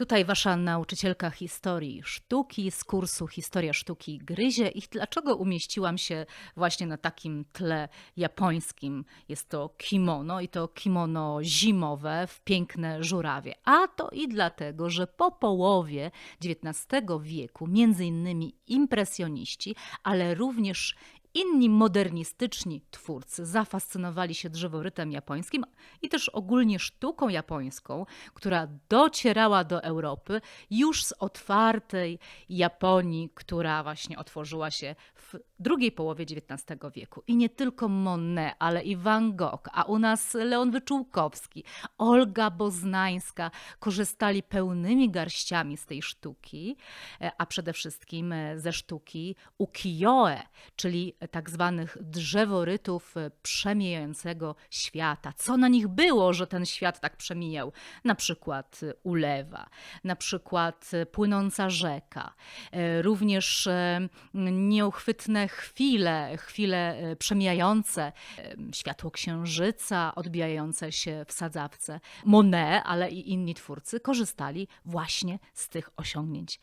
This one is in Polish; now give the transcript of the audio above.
Tutaj wasza nauczycielka historii sztuki z kursu Historia sztuki gryzie i dlaczego umieściłam się właśnie na takim tle japońskim. Jest to kimono i to kimono zimowe w piękne żurawie. A to i dlatego, że po połowie XIX wieku między innymi impresjoniści, ale również Inni modernistyczni twórcy zafascynowali się drzeworytem japońskim i też ogólnie sztuką japońską, która docierała do Europy już z otwartej Japonii, która właśnie otworzyła się w drugiej połowie XIX wieku. I nie tylko Monet, ale i Van Gogh, a u nas Leon Wyczółkowski, Olga Boznańska korzystali pełnymi garściami z tej sztuki, e, a przede wszystkim e, ze sztuki ukiyo-e, czyli tak zwanych drzeworytów e, przemijającego świata. Co na nich było, że ten świat tak przemijał? Na przykład e, ulewa, na przykład e, płynąca rzeka, również nieuchwytne chwile, chwile przemijające, światło księżyca odbijające się w sadzawce. Monet, ale i inni twórcy korzystali właśnie z tych osiągnięć